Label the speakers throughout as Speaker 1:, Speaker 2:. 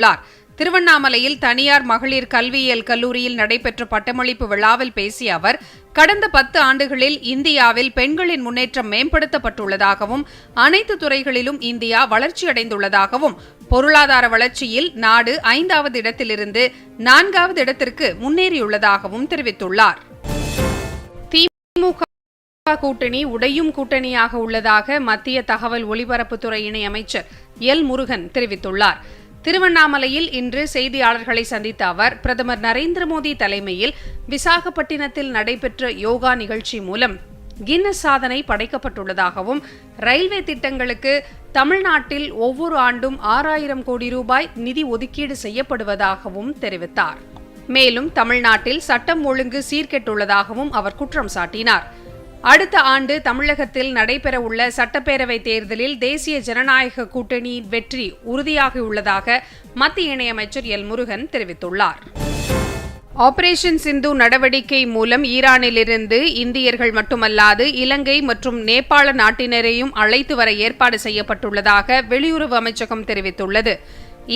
Speaker 1: உள்ளார் திருவண்ணாமலையில் தனியார் மகளிர் கல்வியியல் கல்லூரியில் நடைபெற்ற பட்டமளிப்பு விழாவில் பேசிய அவர் கடந்த பத்து ஆண்டுகளில் இந்தியாவில் பெண்களின் முன்னேற்றம் மேம்படுத்தப்பட்டுள்ளதாகவும் அனைத்து துறைகளிலும் இந்தியா வளர்ச்சியடைந்துள்ளதாகவும் பொருளாதார வளர்ச்சியில் நாடு ஐந்தாவது இடத்திலிருந்து நான்காவது இடத்திற்கு முன்னேறியுள்ளதாகவும் தெரிவித்துள்ளார் திமுக கூட்டணி உடையும் கூட்டணியாக உள்ளதாக மத்திய தகவல் ஒலிபரப்புத்துறை இணை அமைச்சர் எல் முருகன் தெரிவித்துள்ளார் திருவண்ணாமலையில் இன்று செய்தியாளர்களை சந்தித்த அவர் பிரதமர் நரேந்திர மோடி தலைமையில் விசாகப்பட்டினத்தில் நடைபெற்ற யோகா நிகழ்ச்சி மூலம் கின்னஸ் சாதனை படைக்கப்பட்டுள்ளதாகவும் ரயில்வே திட்டங்களுக்கு தமிழ்நாட்டில் ஒவ்வொரு ஆண்டும் ஆறாயிரம் கோடி ரூபாய் நிதி ஒதுக்கீடு செய்யப்படுவதாகவும் தெரிவித்தார் மேலும் தமிழ்நாட்டில் சட்டம் ஒழுங்கு சீர்கெட்டுள்ளதாகவும் அவர் குற்றம் சாட்டினார் அடுத்த ஆண்டு தமிழகத்தில் நடைபெறவுள்ள சட்டப்பேரவை தேர்தலில் தேசிய ஜனநாயக கூட்டணியின் வெற்றி உறுதியாகியுள்ளதாக மத்திய இணையமைச்சர் எல் முருகன் தெரிவித்துள்ளார் ஆபரேஷன் சிந்து நடவடிக்கை மூலம் ஈரானிலிருந்து இந்தியர்கள் மட்டுமல்லாது இலங்கை மற்றும் நேபாள நாட்டினரையும் அழைத்து வர ஏற்பாடு செய்யப்பட்டுள்ளதாக வெளியுறவு அமைச்சகம் தெரிவித்துள்ளது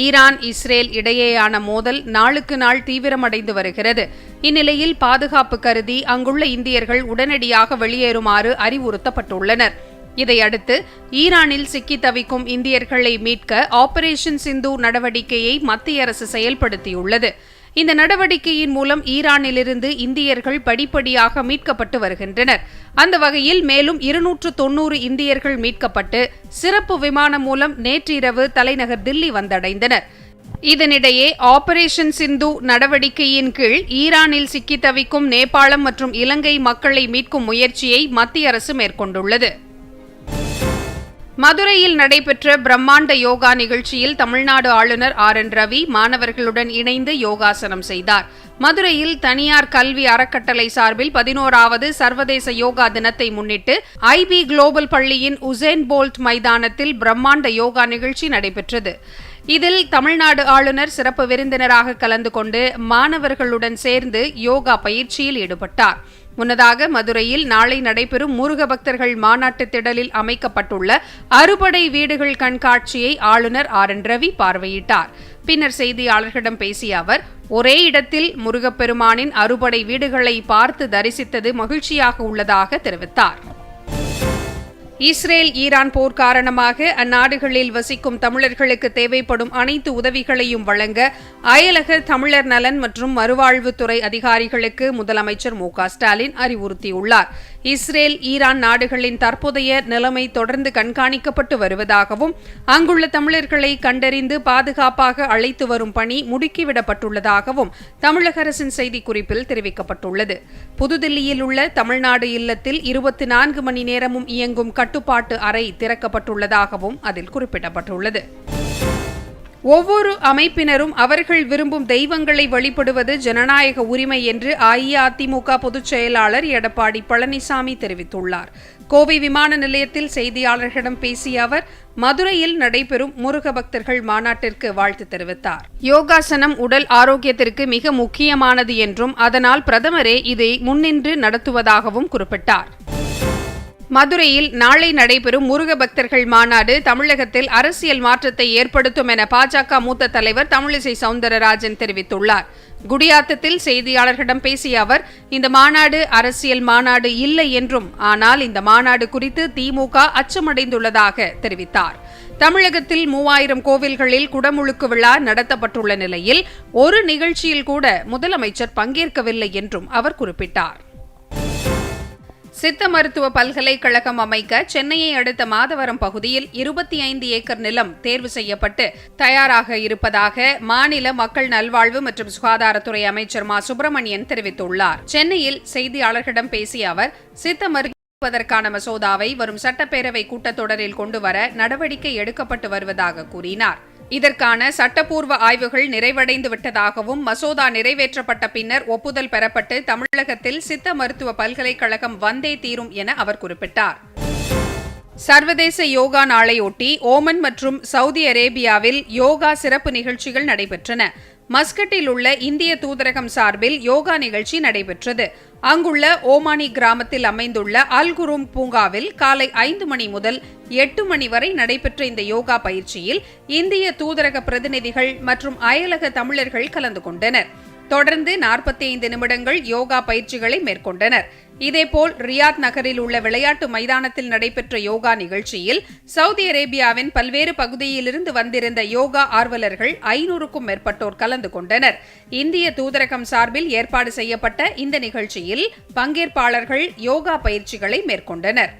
Speaker 1: ஈரான் இஸ்ரேல் இடையேயான மோதல் நாளுக்கு நாள் தீவிரமடைந்து வருகிறது இந்நிலையில் பாதுகாப்பு கருதி அங்குள்ள இந்தியர்கள் உடனடியாக வெளியேறுமாறு அறிவுறுத்தப்பட்டுள்ளனர் இதையடுத்து ஈரானில் சிக்கி தவிக்கும் இந்தியர்களை மீட்க ஆபரேஷன் சிந்து நடவடிக்கையை மத்திய அரசு செயல்படுத்தியுள்ளது இந்த நடவடிக்கையின் மூலம் ஈரானிலிருந்து இந்தியர்கள் படிப்படியாக மீட்கப்பட்டு வருகின்றனர் அந்த வகையில் மேலும் இருநூற்று தொன்னூறு இந்தியர்கள் மீட்கப்பட்டு சிறப்பு விமானம் மூலம் நேற்றிரவு தலைநகர் தில்லி வந்தடைந்தனர் இதனிடையே ஆபரேஷன் சிந்து நடவடிக்கையின் கீழ் ஈரானில் சிக்கி தவிக்கும் நேபாளம் மற்றும் இலங்கை மக்களை மீட்கும் முயற்சியை மத்திய அரசு மேற்கொண்டுள்ளது மதுரையில் நடைபெற்ற பிரம்மாண்ட யோகா நிகழ்ச்சியில் தமிழ்நாடு ஆளுநர் ஆர் என் ரவி மாணவர்களுடன் இணைந்து யோகாசனம் செய்தார் மதுரையில் தனியார் கல்வி அறக்கட்டளை சார்பில் பதினோராவது சர்வதேச யோகா தினத்தை முன்னிட்டு ஐபி குளோபல் பள்ளியின் உசேன் போல்ட் மைதானத்தில் பிரம்மாண்ட யோகா நிகழ்ச்சி நடைபெற்றது இதில் தமிழ்நாடு ஆளுநர் சிறப்பு விருந்தினராக கலந்து கொண்டு மாணவர்களுடன் சேர்ந்து யோகா பயிற்சியில் ஈடுபட்டார் முன்னதாக மதுரையில் நாளை நடைபெறும் முருக பக்தர்கள் மாநாட்டு திடலில் அமைக்கப்பட்டுள்ள அறுபடை வீடுகள் கண்காட்சியை ஆளுநர் ஆர் என் ரவி பார்வையிட்டார் பின்னர் செய்தியாளர்களிடம் பேசிய அவர் ஒரே இடத்தில் முருகப்பெருமானின் அறுபடை வீடுகளை பார்த்து தரிசித்தது மகிழ்ச்சியாக உள்ளதாக தெரிவித்தார் இஸ்ரேல் ஈரான் போர் காரணமாக அந்நாடுகளில் வசிக்கும் தமிழர்களுக்கு தேவைப்படும் அனைத்து உதவிகளையும் வழங்க அயலக தமிழர் நலன் மற்றும் மறுவாழ்வுத்துறை அதிகாரிகளுக்கு முதலமைச்சர் மு ஸ்டாலின் அறிவுறுத்தியுள்ளார் இஸ்ரேல் ஈரான் நாடுகளின் தற்போதைய நிலைமை தொடர்ந்து கண்காணிக்கப்பட்டு வருவதாகவும் அங்குள்ள தமிழர்களை கண்டறிந்து பாதுகாப்பாக அழைத்து வரும் பணி முடுக்கிவிடப்பட்டுள்ளதாகவும் தமிழக அரசின் செய்திக்குறிப்பில் தெரிவிக்கப்பட்டுள்ளது புதுதில்லியில் உள்ள தமிழ்நாடு இல்லத்தில் இருபத்தி நான்கு மணி நேரமும் இயங்கும் கட்டுப்பாட்டு அறை திறக்கப்பட்டுள்ளதாகவும் அதில் குறிப்பிடப்பட்டுள்ளது ஒவ்வொரு அமைப்பினரும் அவர்கள் விரும்பும் தெய்வங்களை வழிபடுவது ஜனநாயக உரிமை என்று அஇஅதிமுக பொதுச் செயலாளர் எடப்பாடி பழனிசாமி தெரிவித்துள்ளார் கோவை விமான நிலையத்தில் செய்தியாளர்களிடம் பேசிய அவர் மதுரையில் நடைபெறும் முருக பக்தர்கள் மாநாட்டிற்கு வாழ்த்து தெரிவித்தார் யோகாசனம் உடல் ஆரோக்கியத்திற்கு மிக முக்கியமானது என்றும் அதனால் பிரதமரே இதை முன்னின்று நடத்துவதாகவும் குறிப்பிட்டார் மதுரையில் நாளை நடைபெறும் முருக பக்தர்கள் மாநாடு தமிழகத்தில் அரசியல் மாற்றத்தை ஏற்படுத்தும் என பாஜக மூத்த தலைவர் தமிழிசை சவுந்தரராஜன் தெரிவித்துள்ளார் குடியாத்தத்தில் செய்தியாளர்களிடம் பேசிய அவர் இந்த மாநாடு அரசியல் மாநாடு இல்லை என்றும் ஆனால் இந்த மாநாடு குறித்து திமுக அச்சமடைந்துள்ளதாக தெரிவித்தார் தமிழகத்தில் மூவாயிரம் கோவில்களில் குடமுழுக்கு விழா நடத்தப்பட்டுள்ள நிலையில் ஒரு நிகழ்ச்சியில் கூட முதலமைச்சர் பங்கேற்கவில்லை என்றும் அவர் குறிப்பிட்டார் சித்த மருத்துவ பல்கலைக்கழகம் அமைக்க சென்னையை அடுத்த மாதவரம் பகுதியில் இருபத்தி ஐந்து ஏக்கர் நிலம் தேர்வு செய்யப்பட்டு தயாராக இருப்பதாக மாநில மக்கள் நல்வாழ்வு மற்றும் சுகாதாரத்துறை அமைச்சர் மா சுப்பிரமணியன் தெரிவித்துள்ளார் சென்னையில் செய்தியாளர்களிடம் பேசிய அவர் சித்த மருத்துவதற்கான மசோதாவை வரும் சட்டப்பேரவை கூட்டத்தொடரில் கொண்டுவர நடவடிக்கை எடுக்கப்பட்டு வருவதாக கூறினார் இதற்கான சட்டப்பூர்வ ஆய்வுகள் நிறைவடைந்து விட்டதாகவும் மசோதா நிறைவேற்றப்பட்ட பின்னர் ஒப்புதல் பெறப்பட்டு தமிழகத்தில் சித்த மருத்துவ பல்கலைக்கழகம் வந்தே தீரும் என அவர் குறிப்பிட்டார் சர்வதேச யோகா நாளையொட்டி ஓமன் மற்றும் சவுதி அரேபியாவில் யோகா சிறப்பு நிகழ்ச்சிகள் நடைபெற்றன மஸ்கட்டில் உள்ள இந்திய தூதரகம் சார்பில் யோகா நிகழ்ச்சி நடைபெற்றது அங்குள்ள ஓமானி கிராமத்தில் அமைந்துள்ள அல்குரும் பூங்காவில் காலை ஐந்து மணி முதல் எட்டு மணி வரை நடைபெற்ற இந்த யோகா பயிற்சியில் இந்திய தூதரக பிரதிநிதிகள் மற்றும் அயலக தமிழர்கள் கலந்து கொண்டனர் தொடர்ந்து நாற்பத்தி ஐந்து நிமிடங்கள் யோகா பயிற்சிகளை மேற்கொண்டனர் இதேபோல் ரியாத் நகரில் உள்ள விளையாட்டு மைதானத்தில் நடைபெற்ற யோகா நிகழ்ச்சியில் சவுதி அரேபியாவின் பல்வேறு பகுதியிலிருந்து வந்திருந்த யோகா ஆர்வலர்கள் ஐநூறுக்கும் மேற்பட்டோர் கலந்து கொண்டனர் இந்திய தூதரகம் சார்பில் ஏற்பாடு செய்யப்பட்ட இந்த நிகழ்ச்சியில் பங்கேற்பாளர்கள் யோகா பயிற்சிகளை மேற்கொண்டனர்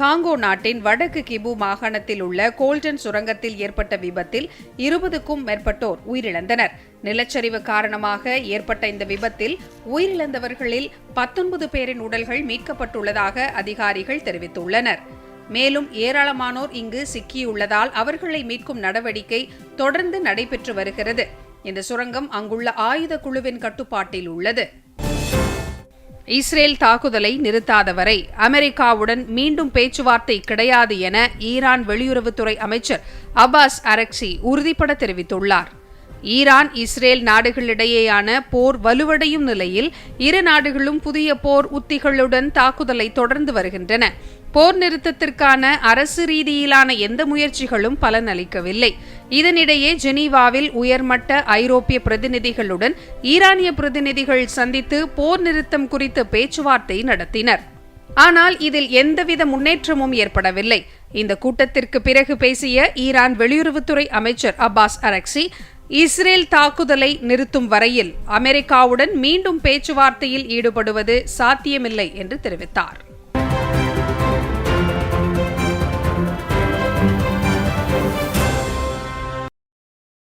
Speaker 1: காங்கோ நாட்டின் வடக்கு கிபு மாகாணத்தில் உள்ள கோல்டன் சுரங்கத்தில் ஏற்பட்ட விபத்தில் இருபதுக்கும் மேற்பட்டோர் உயிரிழந்தனர் நிலச்சரிவு காரணமாக ஏற்பட்ட இந்த விபத்தில் உயிரிழந்தவர்களில் பத்தொன்பது பேரின் உடல்கள் மீட்கப்பட்டுள்ளதாக அதிகாரிகள் தெரிவித்துள்ளனர் மேலும் ஏராளமானோர் இங்கு சிக்கியுள்ளதால் அவர்களை மீட்கும் நடவடிக்கை தொடர்ந்து நடைபெற்று வருகிறது இந்த சுரங்கம் அங்குள்ள ஆயுத குழுவின் கட்டுப்பாட்டில் உள்ளது இஸ்ரேல் தாக்குதலை நிறுத்தாதவரை அமெரிக்காவுடன் மீண்டும் பேச்சுவார்த்தை கிடையாது என ஈரான் வெளியுறவுத்துறை அமைச்சர் அப்பாஸ் அரக்சி உறுதிபட தெரிவித்துள்ளார் ஈரான் இஸ்ரேல் நாடுகளிடையேயான போர் வலுவடையும் நிலையில் இரு நாடுகளும் புதிய போர் உத்திகளுடன் தாக்குதலை தொடர்ந்து வருகின்றன போர் நிறுத்தத்திற்கான அரசு ரீதியிலான எந்த முயற்சிகளும் பலனளிக்கவில்லை இதனிடையே ஜெனீவாவில் உயர்மட்ட ஐரோப்பிய பிரதிநிதிகளுடன் ஈரானிய பிரதிநிதிகள் சந்தித்து போர் நிறுத்தம் குறித்து பேச்சுவார்த்தை நடத்தினர் ஆனால் இதில் எந்தவித முன்னேற்றமும் ஏற்படவில்லை இந்த கூட்டத்திற்கு பிறகு பேசிய ஈரான் வெளியுறவுத்துறை அமைச்சர் அப்பாஸ் அரக்சி இஸ்ரேல் தாக்குதலை நிறுத்தும் வரையில் அமெரிக்காவுடன் மீண்டும் பேச்சுவார்த்தையில் ஈடுபடுவது சாத்தியமில்லை என்று தெரிவித்தார்